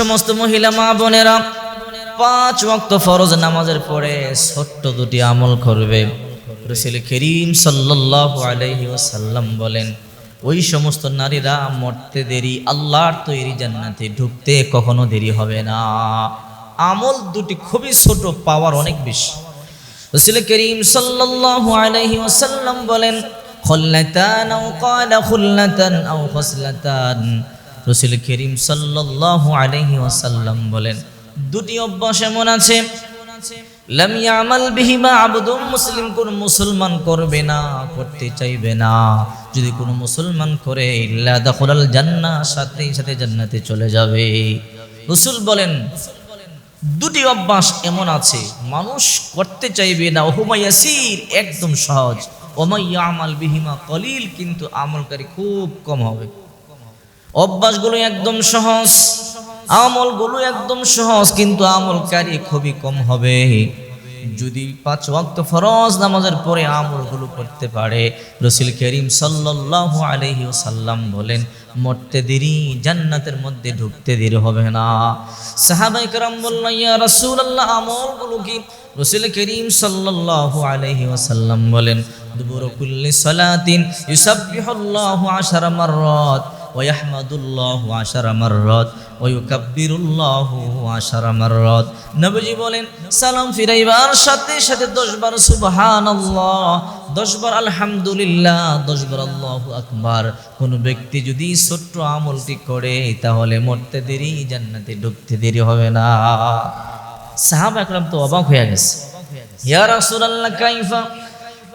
সমস্ত মহিলা মা বোনেরা, পাঁচ ওয়াক্ত ফরজ নামাজের পরে ছোট্ট দুটি আমল করবে। রসুল করিম সাল্লাল্লাহু আলাইহি ওয়াসাল্লাম বলেন, ওই সমস্ত নারীরা মরতে দেরি, আল্লাহর তৈরি জান্নাতে ঢুকতে কখনো দেরি হবে না। আমল দুটি খুবই ছোট, পাওয়ার অনেক বেশি। রসুল করিম সাল্লাল্লাহু আলাইহি ওয়াসাল্লাম বলেন, খুল্লাতান আও ক্বালা খুল্লাতান আও খসলাতান। রসুল করিম সাল্লাল্লাহু আলাইহি ওয়াসাল্লাম বলেন, দুটি অভ্যাস এমন আছে। লাম ইয়ামাল বিহিমা আবদুম মুসলিম, কোন মুসলমান করবে না, করতে চাইবে না। যদি কোনো মুসলমান করে ইল্লা দাখুলাল জান্নাহ, সাথে সাথে জান্নাতে চলে যাবে। রসুল বলেন, দুটি অভ্যাস এমন আছে, মানুষ করতে চাইবে না। ওহুমাইয়াসির একদম সহজ। ওমাইয়া আমাল বিহিমা কলিল, কিন্তু আমলকারী খুব কম হবে। অভ্যাসগুলো একদম সহজ, আমলগুলো একদম সহজ, কিন্তু আমলকারী খুবই কম হবে। যদি পাঁচ ওয়াক্ত ফরজ নামাজের পরে আমলগুলো করতে পারে, রসিল করিম সাল্লাল্লাহু আলাইহি সাল্লাম বলেন, মরতে দেরি, জান্নাতের মধ্যে ঢুকতে দেরি হবে না। সাহাবাই কারাম বললেন, ইয়া রাসূলুল্লাহ, আমলগুলো কি? রসিল করিম সাল্লাল্লাহু আলাইহি সাল্লাম বলেন দুবুরকুল্লি সালাতিন ইউসাব্বিহুল্লাহু আশারা রথ ওয়াহমাদুল্লাহ আশারা মাররত, ওয়ুকাব্বিরুল্লাহ আশারা মাররত। নবীজি বলেন, সালাম ফিরাইবার সাথে সাথে দশবার সুবহানাল্লাহ, দশবার আলহামদুলিল্লাহ, দশবার আল্লাহ আকবার। কোনো ব্যক্তি যদি ছোট্ট আমলটি করে, তাহলে মরতে দেরি, জান্নাতে ঢুকতে দেরি হবে না। সাহাব একরাম তো অবাক হয়ে গেছে। ইয়া রাসূলুল্লাহ, কাইফা,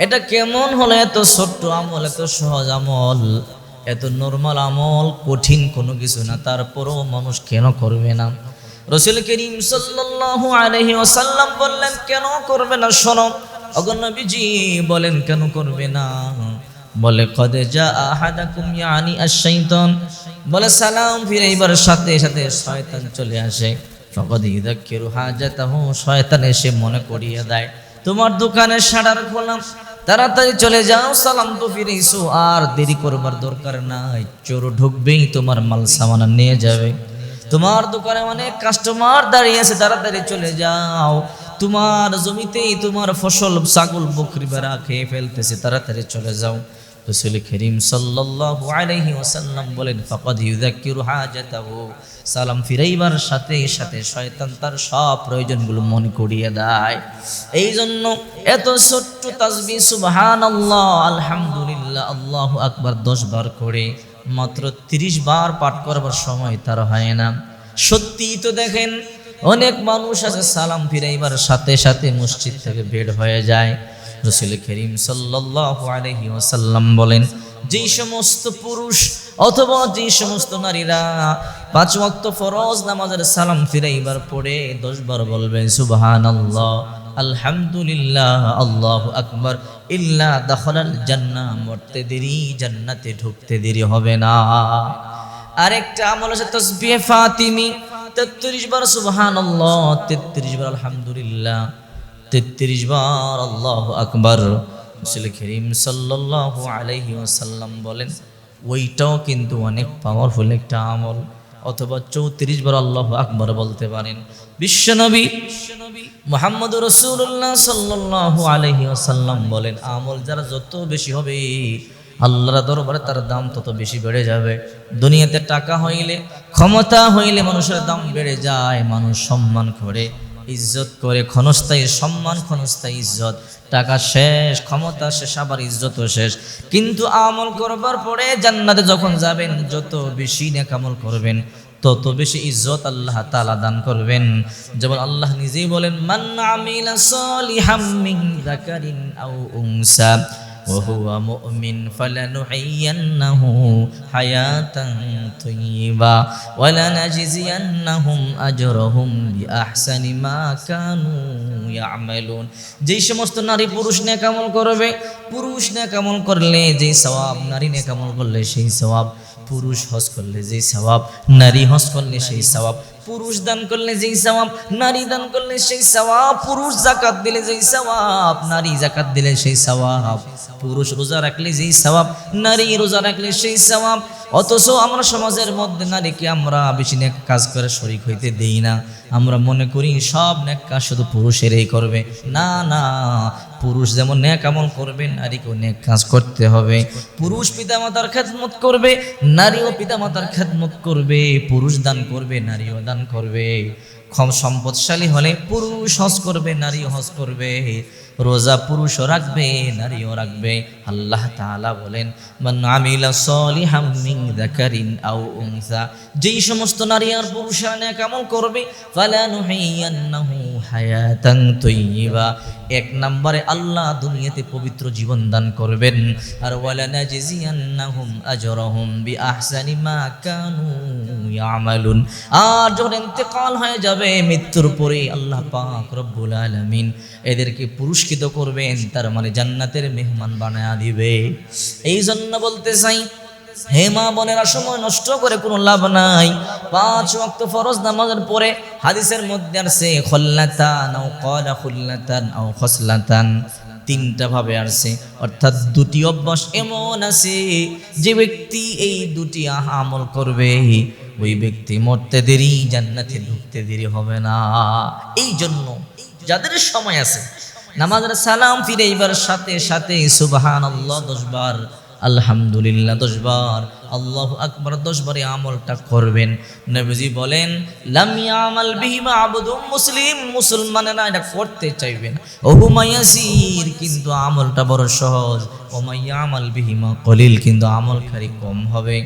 এটা কেমন হলো এত ছোট্ট আমল, এত সহজ আমল? এত নর্মাল আমল, কঠিন কোনো কিছু না, তারপরও মানুষ কেন করবে না? রসুল করিম সাল্লাল্লাহু আলাইহি ওয়াসাল্লাম বললেন, কেন করবে না? শোনো অগণবীজি বলেন, কেন করবে না? বলে, কদে যা আহাদাকুম ইয়ানি আশ-শাইতান। বলে, সালাম ফিরাইবার সাথে সাথে শয়তান চলে আসে। ফকদ ইযাক্কিরু হাজাতাহু, শয়তান এসে মনে করিয়ে দেয়, তোমার দোকানের শাটার খোলাম তাড়াতাড়ি চলে যাও, সালাম তো ফিরেছো আর দেরি করবার দরকার নাই। চোর ঢুকবেই, তোমার মাল সামান নিয়ে যাবে। তোমার দোকানে অনেক কাস্টমার দাঁড়িয়ে আছে, তাড়াতাড়ি চলে যাও। তোমার জমিতেই তোমার ফসল ছাগল বকরি বেড়া খেয়ে ফেলতেছে, তাড়াতাড়ি চলে যাও। রসুল করিম সাল্লাল্লাহু আলাইহি ওয়াসাল্লাম বলেন, ফাকাদ ইউযাক্কিরু হাজাতাহু সালাম ফিরাইবার সাথে সাথে শয়তান তার সব প্রয়োজনগুলো মনে করিয়ে দেয়। এই জন্য এত ছোট্ট তাসবিহ সুবহানাল্লাহ, আলহামদুলিল্লাহ, আল্লাহু আকবার দশ বার করে, মাত্র তিরিশ বার পাঠ করবার সময় তার হয় না। সত্যি তো দেখেন অনেক মানুষ আছে, সালাম ফিরাইবার সাথে সাথে মসজিদ থেকে বের হয়ে যায়। রসুল করিম সাল্লাল্লাহু বলেন, যেই সমস্ত পুরুষ অথবা যেই সমস্ত নারীরা পাঁচ ওয়াক্ত ফরজ নামাজের সালাম ফিরাইবার পরে দশ বার বলবেন, সুবহানাল্লাহ, আলহামদুলিল্লাহ, আল্লাহ আকবর, ইল্লা দাখালাল জান্নাহ, মরতে দেরি, জান্নাতে ঢুকতে দেরি হবে না। আরেকটা আমল আছে, তাসবিহ ফাতিমি। 33 বার সুবহান আল্লাহ 33 বার আলহামদুলিল্লাহ, তেত্রিশ বার আল্লাহ আকবর। রসুল করিম সাল্লাল্লাহু আলাইহি ওয়াসাল্লাম বলেন, ওইটাও কিন্তু অনেক পাওয়ারফুল একটা আমল। অথবা চৌত্রিশ বার আল্লাহ আকবর বলতে পারেন। বিশ্বনবী মোহাম্মদ রসুল্লাহ সাল্লাল্লাহু আলাইহি ওয়াসাল্লাম বলেন, আমল যারা যত বেশি হবে আল্লাহর দরবারে তার দাম তত বেশি বেড়ে যাবে। দুনিয়াতে টাকা হইলে, ক্ষমতা হইলে মানুষের দাম বেড়ে যায়, মানুষ সম্মান করে, ইজ্জত করে, ক্ষণস্থায়ী সম্মান, ক্ষণস্থায়ী ইজ্জত। টাকা শেষ, ক্ষমতা শেষ, আবার ইজ্জতও শেষ। কিন্তু আমল করবার পরে জান্নাতে যখন যাবেন, যত বেশি নেক আমল করবেন, তত বেশি ইজ্জত আল্লাহ তাআলা দান করবেন। যেমন আল্লাহ নিজেই বলেন, মান আমিলা সলিহাম মিন যাকারিন আও উনসা। وهو مؤمن فلنحيينه حياة طيبة ولنجزينهم أجرهم بأحسن ما كانوا يعملون যেই সমস্ত নারী পুরুষ নেকামল করবে পুরুষ নেকামল করলে যেই সওয়াব নারী নেকামল করলে সেই সওয়াব পুরুষ হজ করলে যেই স্বভাব নারী হজ করলে সেই স্বভাব পুরুষ দান করলে যেই সওয়াব, নারী দান করলে সেই সওয়াব, পুরুষ জাকাত দিলে যেই সওয়াব, নারী জাকাত দিলে সেই সওয়াব, পুরুষ রোজা রাখলে যেই সওয়াব, নারী রোজা রাখলে সেই সওয়াব অথচ আমরা সমাজের মধ্যে নারীকে আমরা বেশি নেক কাজ করে শরিক হইতে দেই না। আমরা মনে করি সব নেক কাজ শুধু পুরুষেরই করবে। না না, পুরুষ যেমন নেক আমল করবে, নারীকেও নেক কাজ করতে হবে। পুরুষ পিতা পিতামাতার খেদমত করবে, নারীও পিতা পিতামাতার খেদমত করবে। পুরুষ দান করবে, নারীও দান করবে। কম সম্পদশালী হলে পুরুষ হজ করবে নারী হজ করবে। রোজা পুরুষও রাখবে, নারীও রাখবে। আল্লাহ তাআলা বলেন যেই সমস্ত নারী আর পুরুষরা নেক করবে এক নম্বরে আল্লাহ দুনিয়াতে পবিত্র জীবন দান করবেন। আর ওয়ালা নাজিজিয়ান্নাহুম আজরাহুম বিআহসানি মা কানু ইয়ামালুন। আর যখন ইন্তেকাল হয়ে যাবে, মৃত্যুর পরে আল্লাহ পাক রব্বুল আলামিন এদেরকে পুরস্কৃত করবেন, তার মানে জান্নাতের মেহমান বানায়া দিবে। এই জন্য বলতে চাই হে মা বোনেরা, সময় নষ্ট করে কোনো লাভ নাই। পাঁচ ওয়াক্ত ফরজ নামাজের পরে হাদিসের মধ্যে আসছে, খল্লাতান আও ক্বালা খুল্লাতান খসলাতান। তিনটা ভাবে আসছে, অর্থাৎ দুটি অভ্যাস এমন আছে, যে ব্যক্তি এই দুটি আমল করবে, ওই ব্যক্তি মরতে দেরি, জান্নাতে ঢুকতে দেরি হবে না। এই জন্য যাদের সময় আছে, নামাজের সালাম ফিরে এবার সাথে সাথে সুবাহান আল্লাহ দশবার আলহামদুলিল্লাহ দশবার আল্লাহ আকবর দশবারে আমলটা করবেন। নবীজি বলেন, লাম ইয়ামাল বিহিমা আবদু মুসলিম মুসলমানেরা এটা করতে চাইবেন ওহুমায়াসির কিন্তু আমলটা বড় সহজ। ওমাইয়া আমাল বিহিমা কলিল কিন্তু আমল আমলকারী কম হবে।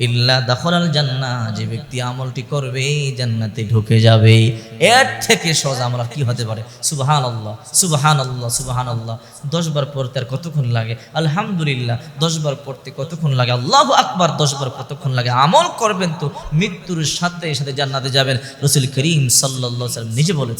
ইল্লা দাখলাল জান্না যে ব্যক্তি আমলটি করবে, জান্নাতে ঢুকে যাবে। এর থেকে সহজ আমরা কি হতে পারে? সুবহান আল্লাহ সুবহান আল্লাহ সুবহান আল্লাহ দশবার পড়তে আর কতক্ষণ লাগে? আলহামদুলিল্লাহ দশবার পড়তে কতক্ষণ লাগে? আল্লাহ আকবার দশবার কতক্ষণ লাগে? আমল করবেন তো মৃত্যুর সাথে সাথে জান্নাতে যাবেন। রসুল করিম সাল্লাহ সাল্লাম নিজে বলেছেন